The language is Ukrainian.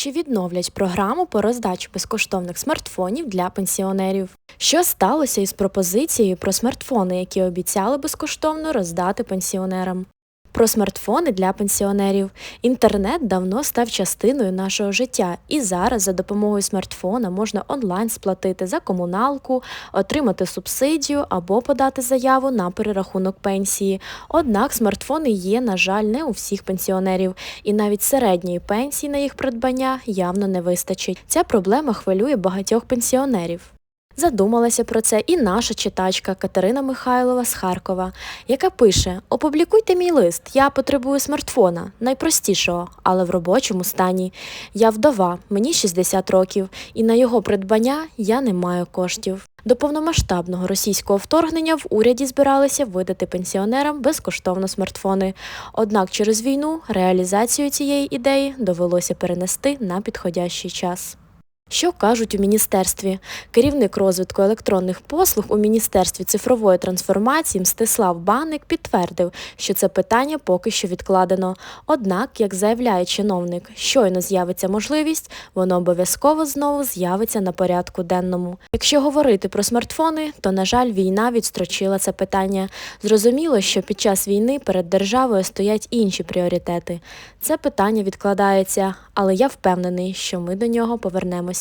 Чи відновлять програму по роздачі безкоштовних смартфонів для пенсіонерів? Що сталося із пропозицією про смартфони, які обіцяли безкоштовно роздати пенсіонерам? Про смартфони для пенсіонерів. Інтернет давно став частиною нашого життя, і зараз за допомогою смартфона можна онлайн сплатити за комуналку, отримати субсидію або подати заяву на перерахунок пенсії. Однак смартфони є, на жаль, не у всіх пенсіонерів, і навіть середньої пенсії на їх придбання явно не вистачить. Ця проблема хвилює багатьох пенсіонерів. Задумалася про це і наша читачка Катерина Михайлова з Харкова, яка пише: Опублікуйте мій лист, я потребую смартфона, найпростішого, але в робочому стані. Я вдова, мені 60 років, і на його придбання я не маю коштів. До повномасштабного російського вторгнення в уряді збиралися видати пенсіонерам безкоштовно смартфони. Однак через війну реалізацію цієї ідеї довелося перенести на підходящий час. Що кажуть у міністерстві? Керівник розвитку електронних послуг у міністерстві цифрової трансформації Мстислав Банник підтвердив, що це питання поки що відкладено. Однак, як заявляє чиновник, щойно з'явиться можливість, воно обов'язково знову з'явиться на порядку денному. Якщо говорити про смартфони, то на жаль, війна відстрочила це питання. Зрозуміло, що під час війни перед державою стоять інші пріоритети. Це питання відкладається, але я впевнений, що ми до нього повернемось.